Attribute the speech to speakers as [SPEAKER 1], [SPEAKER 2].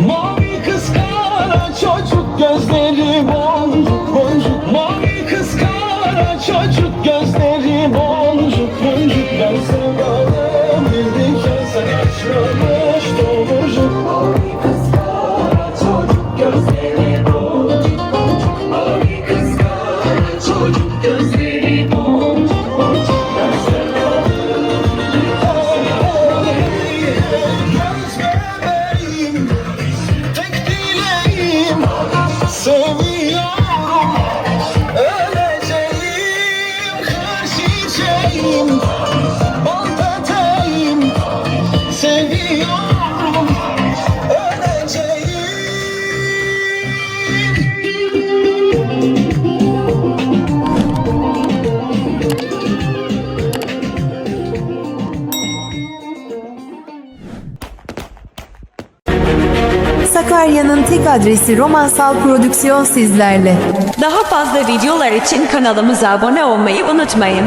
[SPEAKER 1] Mavi kıskara çocuk gözleri. Sakarya'nın tek adresi Romansal Prodüksiyon sizlerle.
[SPEAKER 2] Daha fazla videolar için kanalımıza abone olmayı unutmayın.